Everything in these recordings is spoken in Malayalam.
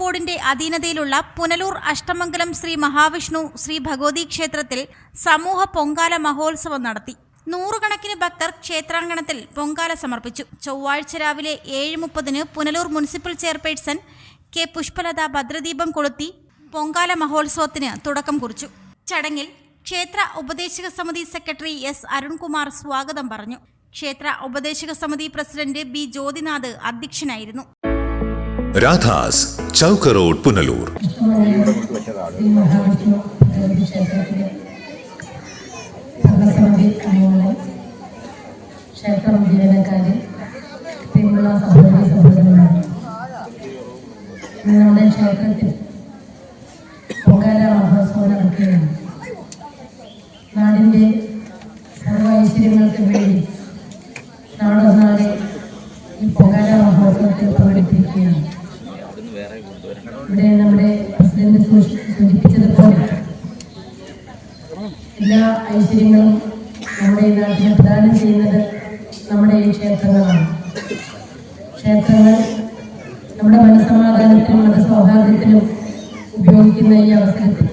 ബോർഡിന്റെ അധീനതയിലുള്ള പുനലൂർ അഷ്ടമംഗലം ശ്രീ മഹാവിഷ്ണു ശ്രീ ഭഗവതി ക്ഷേത്രത്തിൽ സമൂഹ പൊങ്കാല മഹോത്സവം നടത്തി. നൂറുകണക്കിന് ഭക്തർ ക്ഷേത്രാങ്കണത്തിൽ പൊങ്കാല സമർപ്പിച്ചു. ചൊവ്വാഴ്ച രാവിലെ ഏഴ് മുപ്പതിന് Punalur municipal chairperson K Pushpalatha ഭദ്രദീപം കൊളുത്തി പൊങ്കാല മഹോത്സവത്തിന് തുടക്കം കുറിച്ചു. ചടങ്ങിൽ ക്ഷേത്ര ഉപദേശക സമിതി സെക്രട്ടറി എസ് അരുൺകുമാർ സ്വാഗതം പറഞ്ഞു. ക്ഷേത്ര ഉപദേശക സമിതി പ്രസിഡന്റ് ബി ജ്യോതിനാഥ് അധ്യക്ഷനായിരുന്നു. രാധാസ് ചൗക്ക് റോഡ് പുനലൂർ. ക്ഷേത്രം ജീവനക്കാരെ പിന്നുള്ള സഹോദരി സഹോദരന്മാർ നമ്മുടെ ക്ഷേത്രത്തിൽ പൊങ്കാല മഹോത്സവം നടക്കുകയാണ് നാടിന്റെ സർവ ഐശ്വര്യങ്ങൾക്ക് വേണ്ടി നാടൊന്നാകെ ഈ പൊങ്കാല മഹോത്സവത്തിൽ പങ്കെടുത്തിരിക്കുകയാണ്. ഇവിടെ നമ്മുടെ പ്രസിഡന്റ് സൂചി- സൂചിപ്പിച്ചതുപോലെ എല്ലാ ഐശ്വര്യങ്ങളും നമ്മുടെ ഈ നാട്ടിൽ പ്രദാനം ചെയ്യുന്നത് നമ്മുടെ ഈ ക്ഷേത്രങ്ങളാണ്. ക്ഷേത്രങ്ങൾ നമ്മുടെ മനസ്സമാധാനത്തിനും മതസൗഹാർദ്ദത്തിനും ഉപയോഗിക്കുന്ന ഈ അവസരത്തിൽ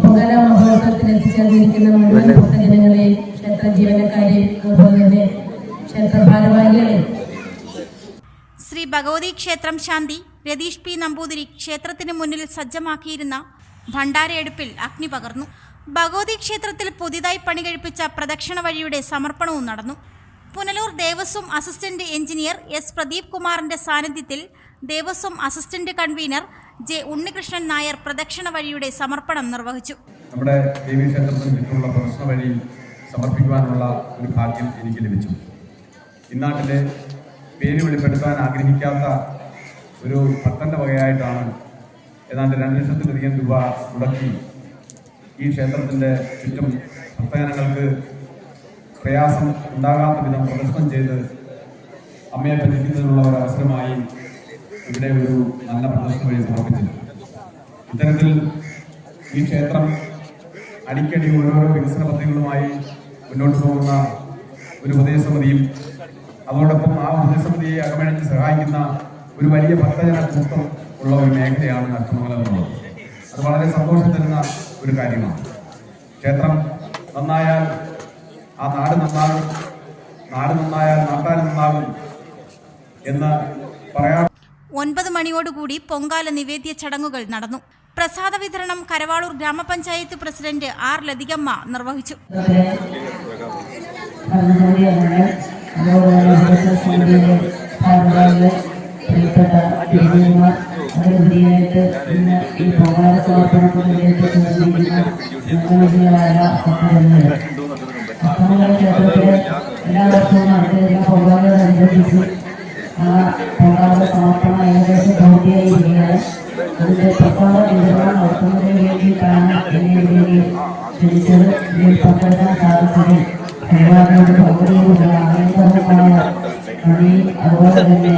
പൊങ്കാല മഹോത്സവത്തിൽ എത്തിച്ചേർന്നിരിക്കുന്ന മുഴുവൻ ഭക്തജനങ്ങളെയും ക്ഷേത്ര ജീവനക്കാരെയും അതുപോലെ തന്നെ ക്ഷേത്ര ഭാരവാഹികളെയും. ശ്രീ ഭഗവതി ക്ഷേത്രം ശാന്തി. രതീഷ് പി നമ്പൂതിരി ക്ഷേത്രത്തിന് മുന്നിൽ സജ്ജമാക്കിയിരുന്ന ഭണ്ഡാരയെടുപ്പിൽ അഗ്നി പകർന്നു. ഭഗവതി ക്ഷേത്രത്തിൽ പുതിയതായി പണികഴിപ്പിച്ച പ്രദക്ഷിണ വഴിയുടെ സമർപ്പണവും നടന്നു. Punalur Devaswom assistant engineer S Pradeep കുമാറിന്റെ സാന്നിധ്യത്തിൽ Devaswom assistant convener J Unnikrishnan Nair പ്രദക്ഷിണ വഴിയുടെ സമർപ്പണം നിർവഹിച്ചു. നമ്മുടെ സമർപ്പിക്കുവാനുള്ള ഒരു ഭാഗ്യം എനിക്ക് ലഭിച്ചു. ഇന്നാട്ടിലെ പേര് വെളിപ്പെടുത്താൻ ആഗ്രഹിക്കാത്ത ഒരു ഭക്തന്റെ വകയായിട്ടാണ് ഏതാണ്ട് രണ്ട് ലക്ഷത്തിലധികം രൂപ മുടക്കി ഈ ക്ഷേത്രത്തിന്റെ ചുറ്റും ഭക്തജനങ്ങൾക്ക് പ്രയാസം ഉണ്ടാകാത്ത വിധം പ്രദർശനം ചെയ്ത് അമ്മയെ പറ്റിക്കുന്നതിനുള്ള ഒരു അവസരമായി ഇവിടെ ഒരു നല്ല പ്രദർശനം വഴി സമർപ്പിച്ചത് ഇത്തരത്തിൽ ഈ ക്ഷേത്രം അടിക്കടി ഓരോരോ വികസന പദ്ധതികളുമായി മുന്നോട്ട് പോകുന്ന ഒരു ഉപദേശസമിതിയും അതോടൊപ്പം ആ ഉപദേശസമിതിയെ അകമഴിഞ്ഞ് സഹായിക്കുന്ന ഒരു വലിയ ഭക്തജന കൂട്ടം ഉള്ള ഒരു മേഖലയാണ് അഷ്ടമംഗലം എന്നുള്ളത് അത് വളരെ സന്തോഷം തരുന്ന ഒരു കാര്യമാണ്. ക്ഷേത്രം നന്നായാൽ ആ നാട് നന്നാകും നാട് നന്നായാൽ നാട്ടാൻ നന്നാകും എന്ന് പറയാൻ ഒൻപത് മണിയോടുകൂടി പൊങ്കാല നിവേദ്യ ചടങ്ങുകൾ നടന്നു. പ്രസാദ വിതരണം കരവാളൂർ ഗ്രാമപഞ്ചായത്ത് പ്രസിഡന്റ് ആർ ലതികമ്മ നിർവഹിച്ചു. അതുപോലെ പ്രിയപ്പെട്ട ദേവിമാർ അതിലുപരിയായിട്ട് ഇന്ന് ഈ പൊങ്കാല സമർപ്പണത്തിന് നേതൃത്വം നൽകിയിരിക്കുന്ന മുഖ്യമന്ത്രികളായ ഭക്തജനങ്ങൾ അഷ്ടമംഗല ക്ഷേത്രത്തിലെ എല്ലാ വർഷവും നടത്തിയിരുന്ന പൊങ്കാലയോടനുബന്ധിച്ച് ആ പൊങ്കാല സമർപ്പണം ഏകദേശം പൂർത്തിയായിരിക്കുകയാണ് അതിന്റെ പ്രസാദ വിതരണം നടത്തുന്നതിന് വേണ്ടിയിട്ടാണ് എന്നെ ഇതിലേക്ക് ക്ഷണിച്ചത് ഇതിൽ പങ്കെടുക്കാൻ സാധിച്ചതിൽ ഒരുപാട് പങ്കുചേരുന്ന ആനന്ദമായ നന്ദി അതുപോലെ തന്നെ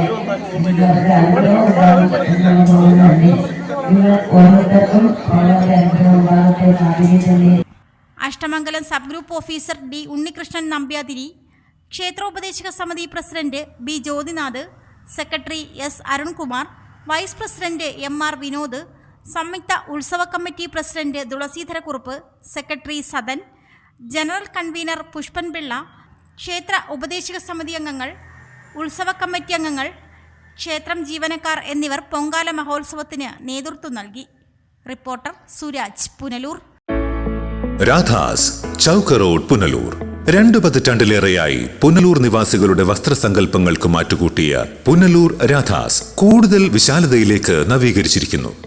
Ashtamangalam sub group officer D Unnikrishnan Nambiathiri ക്ഷേത്രോപദേശക സമിതി president B Jyothinath secretary S Arunkumar vice president M R Vinod സംയുക്ത ഉത്സവ committee president Thulaseedharakurup secretary Sadan general convener Pushpanpillai ക്ഷേത്ര ഉപദേശക സമിതി അംഗങ്ങൾ ഉത്സവ കമ്മിറ്റി അംഗങ്ങൾ ക്ഷേത്രം ജീവനക്കാർ എന്നിവർ പൊങ്കാല മഹോത്സവത്തിന് നേതൃത്വം നൽകി. റിപ്പോർട്ടർ സുരാജ് പുനലൂർ. രാധാസ് ചൗക്ക് റോഡ് പുനലൂർ. രണ്ടു പതിറ്റാണ്ടിലേറെയായി പുനലൂർ നിവാസികളുടെ വസ്ത്രസങ്കല്പങ്ങൾക്ക് മാറ്റുകൂട്ടിയ പുനലൂർ രാധാസ് കൂടുതൽ വിശാലതയിലേക്ക് നവീകരിച്ചിരിക്കുന്നു.